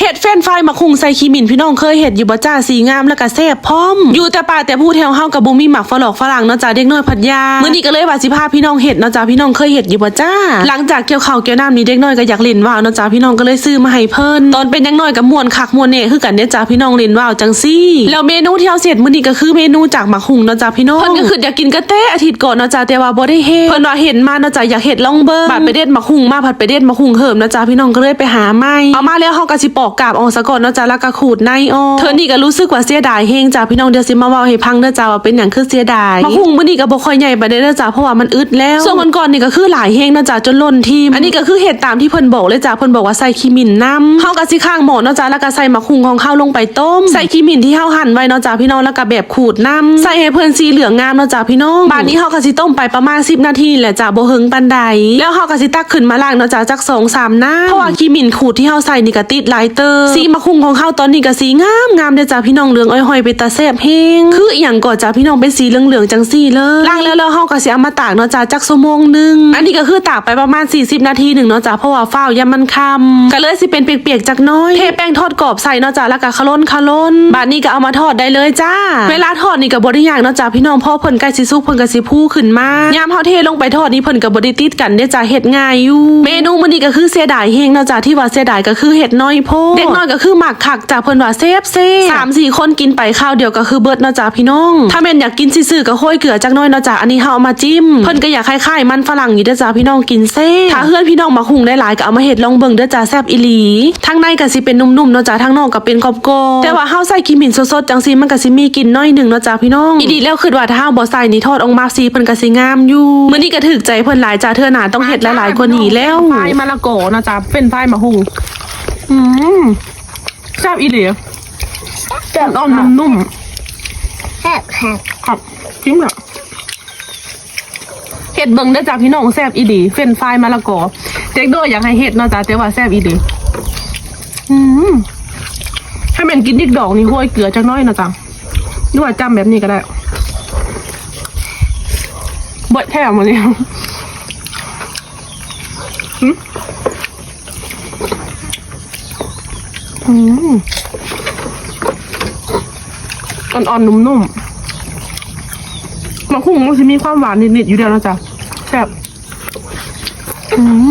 เห็ดเฟ้นไฟมาคุงใส่ขี้หมิ่นพี่น้องเคยเห็ดอยู่บ่จ้าสีงามแล้วก็แซ่บพร้อม อยู่แต่ป่าแต่ผู้แถวเฮากับบุมีหมักฝรั่งฝรั่งเนาะจ้าเด็กน้อยพัดยามื้อนี้ก็เลยว่าสิพาพี่น้องเห็ดเนาะจ้าพี่น้องเคยเห็ดอยู่บ่จ้า หลังจากเกี่ยวข้าวเกี่ยวน้ำนี้เด็กน้อยก็อยากเล่นว่าวเนาะจ้าพี่น้องก็เลยซื้อมาให้เพิ่นตอนเป็นยังน้อยกับม่วนคักม่วนเน่คือกันเด้อจ้าพี่น้องเล่นว่าวจังซี่แล้วเมนูที่เฮาเสร็จมื้อนี้ก็คือเมนูจากหมักหุงเนาะจ้าพี่น้องเพิ่นก็คืออยากกินกระเต้อาทิตย์ก่อนเนาะจ้าแต่ว่าบ่ได้เฮ็ดเพิ่นว่าเห็นมาเนาะจ้าอยากเฮ็ดลองเบิ่งบัดไปเด็ดหมักหุงมาผัดไปเด็ดหมักหุงเหิมเนาะจ้าพี่น้องก็เลยไปหาไม้เอามาแล้วเฮาก็สิปอกกาบออกซะก่อนเนาะจ้าแล้วก็ขูดในออกเธอนี่ก็รู้สึกว่าเสียดายเฮงจ้าพี่น้องเดี๋ยวสิมาเว้าให้พังเด้อจ้าว่าเป็นหยังคือเสียดายหมักหุงมื้อนี้ก็บ่ค่อยใหญ่ปานใดเด้อจ้าเพราะว่ามันอึดแล้วส่วนวันก่อนนี่ก็คือหลายเฮงเนาะจ้าจนล้นทีมอันนี้ก็คือเฮ็ดตามที่เพิ่นบอกเลยจ้าเพิ่นบอกว่าใส่ขี้หมิ่นน้ำเฮาก็สิข้างหม้อเนาะจ้าแล้วก็ใส่หมักหุงของเฮาลงไปต้ม ใส่ขี้หมิ่นที่เฮาหั่นไว้เนาะจ้าพี่น้องแล้วก็แบบขูดน้ำใส่ให้เพิ่นสีเหลืองงามเนาะจ้าพี่น้องบาดนี้เฮาก็สิต้มไปประมาณ 10 นาทีนี่แหละจ้าบ่เฮิงปานใดแล้วเฮาก็สิตักขึ้นมาล้างเนาะจ้าจัก2 3น้ำเพราะว่าขี้หมิ่นขูดที่เฮาใส่นี่ก็ติดหลายเตอสีมะคุงของเฮาตอนนี้ก็สีงามงามเด้อจ้าพี่น้องเหลืองอ้อยหอยไปตาแซ่บเฮงคืออีหยังก่อนจ้าพี่น้องเป็นสีเหลืองๆจังซี่เลยล้างแล้วแล้วเฮาก็สิเอามาตากเนาะจ้าจักชั่วโมงหนึงอันนี้ก็คือตากไปประมาณ 40 นาทีหนึ่งเนาะจ้าเพราะว่าฟ้าวยามันคำก็เลยสิเป็นเปียกๆจักน้อยเทแป้งทอดกรอบใส่เนาะจ้าแล้วก็คล้นคล้นบาดนี้ก็เอามาทอดได้เลยจ้า เวลาทอดนี่ก็บ่ได้ยากเนาะจ้าพี่น้องพราะเพิ่นใกล้สิสุกเพิ่นก็สิพูขึ้นมายามเฮาเทลงไปทอดนี่เพิ่นก็บ่ได้ติดกันเด้จ้าเฮ็ดง่ายอยู่ เมนูมื้อนี้ก็คือเสียดายเฮงเนาะจ้าที่ว่าเสียดายก็คือเฮ็ดน้อยโพดเด็กน้อยก็คือหมักคักจ้าเพิ่นว่าเซฟเซสามสี่คนกินไปข้าวเดียวก็คือเบิดเนาะจ้าพี่น้อง ถ้าแม่นอยากกินซื่อๆก็โห้อยเกลือจักน้อยเนาะจ้าอันนี้เฮาเอามาจิ้ม เพิ่นก็อยากคล้ายๆมันฝรั่งอยู่เด้อจ้าพี่น้องกินเซ่ถ้าเพื่อนพี่น้องมาหุงได้หลายก็เอามาเฮ็ดลองเบิ่งเด้อจ้าแซ่บอีหลีทั้งในก็สิเป็นนุ่มๆเนาะจ้าทั้งนอกก็เป็นกรอบๆแต่ว่าเฮาใส่กิมมินสดๆจังซี่มันก็สิมีกลิ่นน้อยหนึงเนาะจ้าพี่น้องอีดีแล้วคือว่าถ้าเฮาบ่ใส่นี่ทอดออกมาสิเพิ่นก็สิงามอยู่มื้อนี้ก็ถึกใจเพิ่นหลายจ้าเทื่อหน้าต้องเฮ็ดหลายๆกว่านี้แล้วไฟมะละกอเนาะจ๊ะเป็นไฟมะฮุง อืมแซ่บอีหลีอ่อนๆนุ่มแซ่บแซ่บๆครับจริงเหรอเห็ดเบิ่งได้อจ้ะพี่น้องแซ่บอีหลีเฟรนช์ฟรายมะละกอเด็กโดยอยากให้เห็ดเนาะจ๊ะแต่ว่าแซ่บอีหลีอืมให้มันกินดิกดอกนี่ห้วยเกลือจักหน้อยนะจ๊ะด้วยจำแบบนี้ก็ได้เบิดแค่มาเนี่ย อืมอ่อนๆ นุ่มๆมะคุ้งมันจะมีความหวานนิดๆ อยู่เดียวนะจ๊ะแซ่บอืม